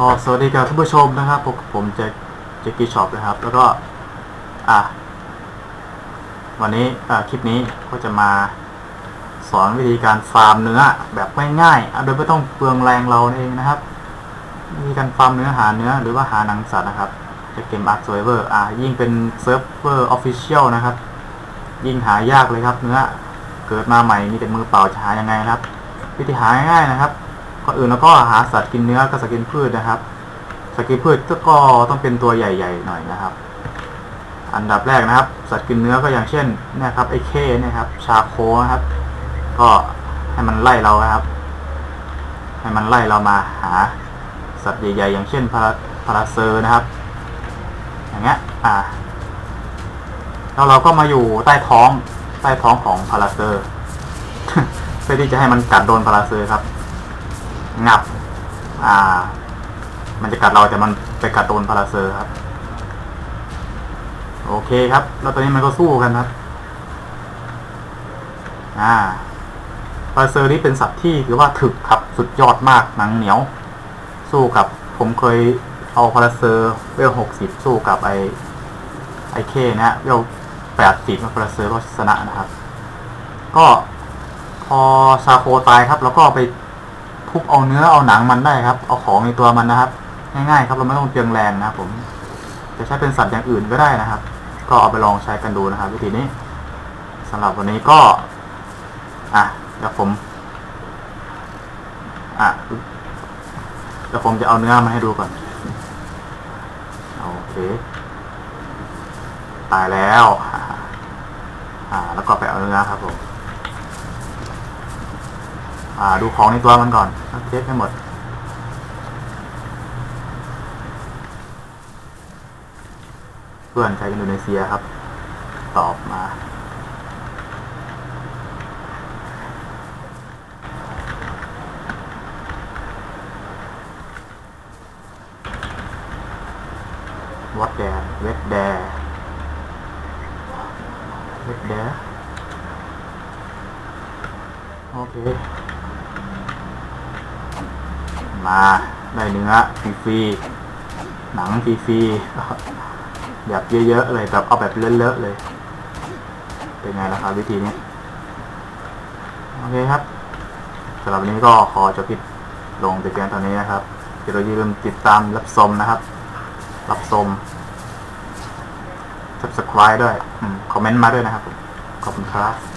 ก็สวัสดีกับท่านผู้ชมนะครับผมผมจเจกี้ช็อปนะครับ แล้วก็ อะวันนี้อคลิปนี้ก็จะมาสอนวิธีการฟาร์มเนื้อแบบง่ายๆโดยไม่ต้องเปลืองแรงเราเองนะครับวิธีการฟาร์มเนื้อหาเนื้อหรือว่าหาหนังสัตว์นะครับจากเกม Ark Survivor อะยิ่งเป็นเซิร์ฟเวอร์ออฟฟิเชียลนะครับ ยิ่งหายากเลยครับ เนื้อเกิดมาใหม่มีแต่มือเปล่าจะหายังไงครับ วิธีหาง่ายๆนะครับ ก่อนอื่นเราก็หาสัตว์กินเนื้อกับสัตว์กินพืชนะครับ สัตว์กินพืชก็ต้องเป็นตัวใหญ่ๆหน่อยนะครับ อันดับแรกนะครับ สัตว์กินเนื้อก็อย่างเช่นนะครับไอ้เข้นะครับ ชาโคนะครับ ก็ให้มันไล่เราครับ ให้มันไล่เรามาหา สัตว์ใหญ่ ๆ อย่างเช่นพาราพาราเซอร์นะครับ อย่างเงี้ยอ่าแล้วเราก็มาอยู่ใต้ท้องใต้ท้องของพาราเซอร์เพื่อที่จะให้มันกัดโดนพาราเซอร์ครับ งับ อ่า มันจะกัดเราแต่มันไปกัดโดนพาราเซอร์ครับ โอเคครับ แล้วตอนนี้มันก็สู้กันครับ อ่าพาราเซอร์นี่เป็นสัตว์ที่ถือว่าถึกครับ สุดยอดมากหนังเหนียว สู้กับ ผมเคยเอาพาราเซอร์เวลหกสิบสู้กับไอไอเคนะฮะเวลแปดสิบพาราเซอร์ก็ชนะนะครับ ก็พอซาโคตายครับ แล้วก็ไป ทุบเอาเนื้อเอาหนังมันได้ครับ เอาของในตัวมันนะครับ ง่ายๆครับเราไม่ต้องเปลืองแรงนะครับผมจะใช้เป็นสัตว์อย่างอื่นก็ได้นะครับ ก็เอาไปลองใช้กันดูนะครับ วิธีนี้สำหรับวันนี้ก็ อะเดี๋ยวผมอะเดี๋ยวผมจะเอาเนื้อมาให้ดูก่อนโอเคตายแล้ว อ่า แล้วก็ไปเอาเนื้อครับผม อ่า ดูของในตัวมันก่อนเช็คให้หมด เพื่อนชาวอินโดนีเซียครับ ตอบมา วัดแดนเวดแดเวดแดโอเค มาได้เนื้อฟรีๆหนังฟรีๆแบบเยอะๆเลยแบบเอาแบบเลอะๆเลย เป็นไงล่ะครับวิธีนี้ โอเคครับสำหรับวันนี้ก็ขอจบคลิปลงแต่เพียงเท่านี้นะครับอย่าลืมติดตามรับชมนะครับ รับชม subscribe ด้วยคอมเมนต์มาด้วยนะครับ ขอบคุณครับ